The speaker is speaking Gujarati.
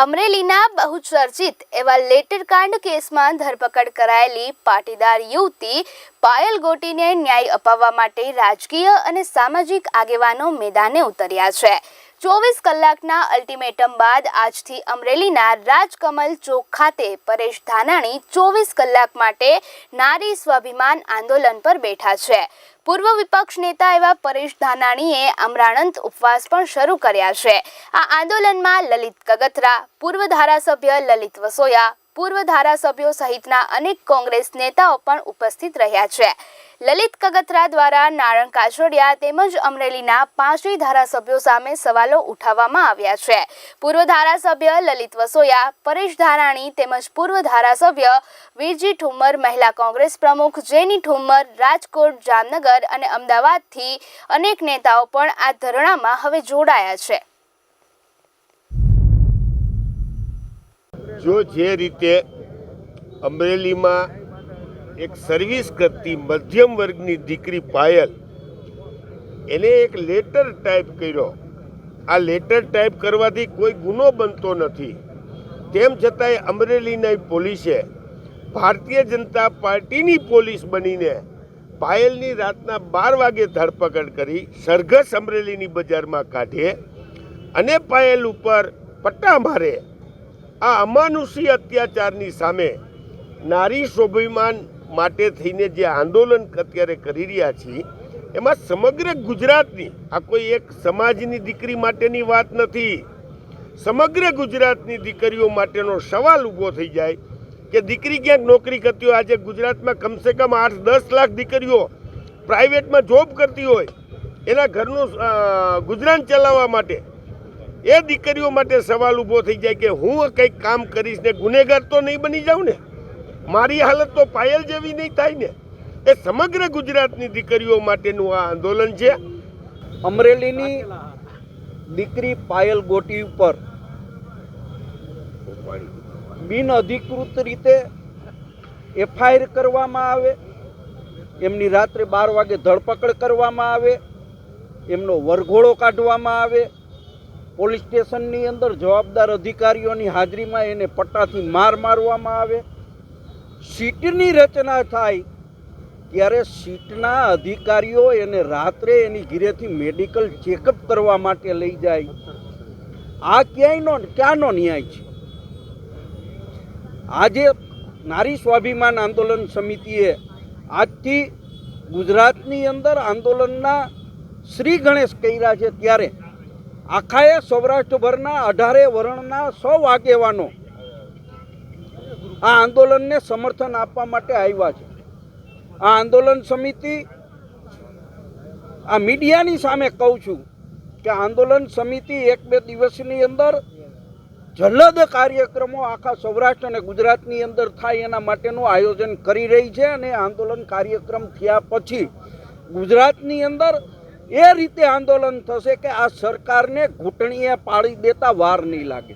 અમરેલીના બહુચર્ચિત એવા લેટરકાંડ કેસમાં ધરપકડ કરાયેલી પાટીદાર યુવતી પાયલ ગોટીને ન્યાય અપાવવા માટે રાજકીય અને સામાજિક આગેવાનો મેદાને ઉતર્યા છે. ચોવીસ કલાકના અલ્ટિમેટમ બાદ આજથી અમરેલીના રાજકમલ ચોક ખાતે પરેશ ધાનાણી ચોવીસ કલાક માટે નારી સ્વાભિમાન આંદોલન પર બેઠા છે. પૂર્વ વિપક્ષ નેતા એવા પરેશ ધાનાણીએ અમરાણંત ઉપવાસ પણ શરૂ કર્યા છે. આ આંદોલનમાં લલિત કગથરા, પૂર્વ ધારાસભ્ય લલિત વસોયા, પૂર્વ ધારાસભ્યો સહિતના અનેક કોંગ્રેસ નેતાઓ પણ ઉપસ્થિત રહ્યા છે. લલિત કગથરા દ્વારા નારણ કાછડિયા તેમજ અમરેલીના પાંચેય ધારાસભ્યો સામે સવાલો ઉઠાવવામાં આવ્યા છે. પૂર્વ ધારાસભ્ય લલિત વસોયા, પરેશ ધારાણી તેમજ પૂર્વ ધારાસભ્ય વીરજી ઠુમ્મર, મહિલા કોંગ્રેસ પ્રમુખ જેની ઠુમ્મર, રાજકોટ, જામનગર અને અમદાવાદથી અનેક નેતાઓ પણ આ ધરણામાં હવે જોડાયા છે. જો જે રીતે અમરેલીમાં એક સર્વિસ કરતી મધ્યમ વર્ગની દીકરી પાયલ, એને એક લેટર ટાઈપ કર્યો. આ લેટર ટાઈપ કરવાથી કોઈ ગુનો બનતો નથી. તેમ છતાંય અમરેલીની પોલીસે ભારતીય જનતા પાર્ટીની પોલીસ બનીને પાયલની રાતના બાર વાગે ધરપકડ કરી સરઘસ અમરેલીની બજારમાં કાઢે અને પાયલ ઉપર પટ્ટા મારે. આ અમાનુષી અત્યાચારની સામે નારી સ્વાભિમાન માટે થઈને જે આંદોલન અત્યારે કરી રહ્યા છીએ, એમાં સમગ્ર ગુજરાતની, આ કોઈ એક સમાજની દીકરી માટેની વાત નથી. સમગ્ર ગુજરાતની દીકરીઓ માટેનો સવાલ ઊભો થઈ જાય કે દીકરી ક્યાંક નોકરી કરતી હોય, આજે ગુજરાતમાં કમસે કમ આઠ દસ લાખ દીકરીઓ પ્રાઇવેટમાં જોબ કરતી હોય, એના ઘરનું ગુજરાન ચલાવવા માટે, એ દીકરીઓ માટે સવાલ ઊભો થઈ જાય કે હું કંઈક કામ કરીશ ને ગુનેગાર તો નહીં બની જાઉં ને? મારી હાલત તો પાયલ જેવી નહીં થાય ને. એ સમગ્ર ગુજરાતની દીકરીઓ માટેનું આ આંદોલન છે. અમરેલીની દીકરી પાયલ ગોટી ઉપર બિન અધિકૃત રીતે એફઆઈઆર કરવામાં આવે, એમની રાત્રે બાર વાગે ધરપકડ કરવામાં આવે, એમનો વરઘોડો કાઢવામાં આવે, પોલીસ સ્ટેશનની અંદર જવાબદાર અધિકારીઓની હાજરીમાં એને પટ્ટાથી માર મારવામાં આવે સીટની રચના થાય, ત્યારે સીટના અધિકારીઓ એને રાત્રે એની ઘીરેથી મેડિકલ ચેકઅપ કરવા માટે લઈ જાય. આ ક્યાંયનો ક્યાંનો ન્યાય છે? આજે નારી સ્વાભિમાન આંદોલન સમિતિએ આજથી ગુજરાતની અંદર આંદોલનના શ્રી ગણેશ કર્યા છે ત્યારે. આખાએ સૌરાષ્ટ્રભરના અઢારે વર્ણના સૌ આગેવાનો આ આંદોલનને સમર્થન આપવા માટે આવ્યા છે. આ આંદોલન સમિતિ, આ મીડિયાની સામે કહું છું કે આંદોલન સમિતિ એક બે દિવસની અંદર જલદ કાર્યક્રમો આખા સૌરાષ્ટ્ર અને ગુજરાતની અંદર થાય એના માટેનું આયોજન કરી રહી છે અને આંદોલન કાર્યક્રમ થયા પછી ગુજરાતની અંદર એ રીતે આંદોલન થશે કે આ સરકારને ઘૂંટણીએ પાડી દેતા વાર નહીં લાગે.